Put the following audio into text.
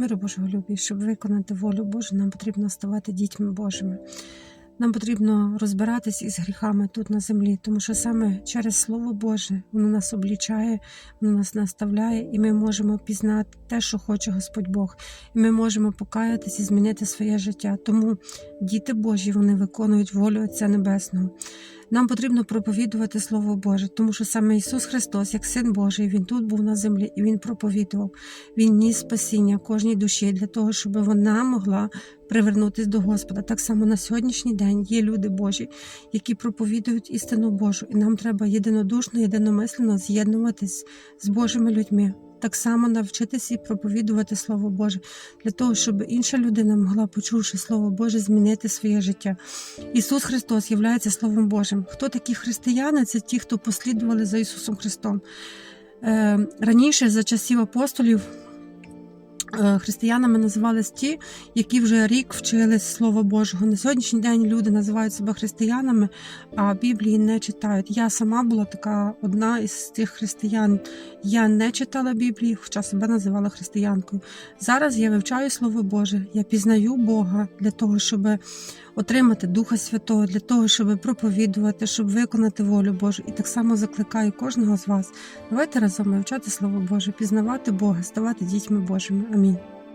Миру Божого любі, щоб виконати волю Божу, нам потрібно ставати дітьми Божими. Нам потрібно розбиратись із гріхами тут на землі, тому що саме через Слово Боже воно нас облічає, воно нас наставляє, і ми можемо пізнати те, що хоче Господь Бог, і ми можемо покаятись і змінити своє життя. Тому діти Божі вони виконують волю Отця Небесного. Нам потрібно проповідувати Слово Боже, тому що саме Ісус Христос, як Син Божий, Він тут був на землі і Він проповідував. Він ніс спасіння кожній душі для того, щоб вона могла привернутись до Господа. Так само на сьогоднішній день є люди Божі, які проповідують істину Божу, і нам треба єдинодушно, єдиномислено з'єднуватись з Божими людьми. Так само навчитися і проповідувати Слово Боже для того, щоб інша людина могла, почувши Слово Боже, змінити своє життя. Ісус Христос є Словом Божим. Хто такі християни? Це ті, хто послідували за Ісусом Христом. Е, раніше, за часів апостолів, християнами називались ті, які вже рік вчили Слова Божого. На сьогоднішній день люди називають себе християнами, а Біблії не читають. Я сама була така одна із тих християн. Я не читала Біблії, хоча себе називала християнкою. Зараз я вивчаю Слово Боже, я пізнаю Бога для того, щоб отримати Духа Святого, для того, щоб проповідувати, щоб виконати волю Божу. І так само закликаю кожного з вас. Давайте разом вивчати Слово Боже, пізнавати Бога, ставати дітьми Божими. I mean,